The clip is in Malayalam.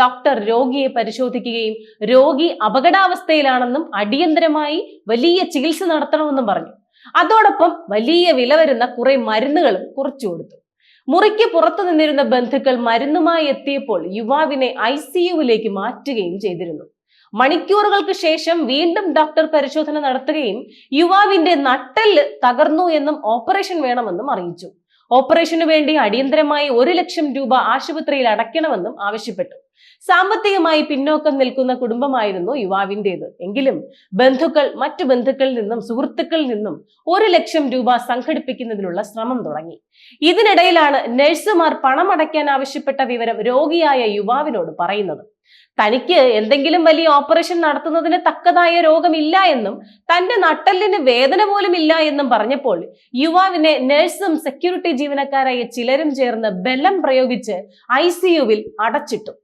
ഡോക്ടർ രോഗിയെ പരിശോധിക്കുകയും രോഗി അപകടാവസ്ഥയിലാണെന്നും അടിയന്തരമായി വലിയ ചികിത്സ നടത്തണമെന്നും പറഞ്ഞു. അതോടൊപ്പം വലിയ വില വരുന്ന കുറെ മരുന്നുകളും കുറച്ചു കൊടുത്തു. മുറിക്ക് പുറത്തു നിന്നിരുന്ന ബന്ധുക്കൾ മരുന്നുമായി എത്തിയപ്പോൾ യുവാവിനെ ഐ സിയുവിലേക്ക് മാറ്റുകയും ചെയ്തിരുന്നു. മണിക്കൂറുകൾക്ക് ശേഷം വീണ്ടും ഡോക്ടർ പരിശോധന നടത്തുകയും യുവാവിന്റെ നട്ടെല്ല് തകർന്നു എന്നും ഓപ്പറേഷൻ വേണമെന്നും അറിയിച്ചു. ഓപ്പറേഷനു വേണ്ടി അടിയന്തരമായി ഒരു ലക്ഷം രൂപ ആശുപത്രിയിൽ അടയ്ക്കണമെന്നും ആവശ്യപ്പെട്ടു. സാമ്പത്തികമായി പിന്നോക്കം നിൽക്കുന്ന കുടുംബമായിരുന്നു യുവാവിന്റെത്. എങ്കിലും ബന്ധുക്കൾ മറ്റു ബന്ധുക്കളിൽ നിന്നും സുഹൃത്തുക്കളിൽ നിന്നും ഒരു ലക്ഷം രൂപ സംഘടിപ്പിക്കുന്നതിനുള്ള ശ്രമം തുടങ്ങി. ഇതിനിടയിലാണ് നഴ്സുമാർ പണമടയ്ക്കാൻ ആവശ്യപ്പെട്ട വിവരം രോഗിയായ യുവാവിനോട് പറയുന്നത്. തനിക്ക് എന്തെങ്കിലും വലിയ ഓപ്പറേഷൻ നടത്തുന്നതിന് തക്കതായ രോഗമില്ല എന്നും തന്റെ നട്ടലിന് വേദന പോലും ഇല്ല എന്നും പറഞ്ഞപ്പോൾ യുവാവിനെ നഴ്സും സെക്യൂരിറ്റി ജീവനക്കാരായ ചിലരും ചേർന്ന് ബലം പ്രയോഗിച്ച് ഐ സിയുവിൽ അടച്ചിട്ടു.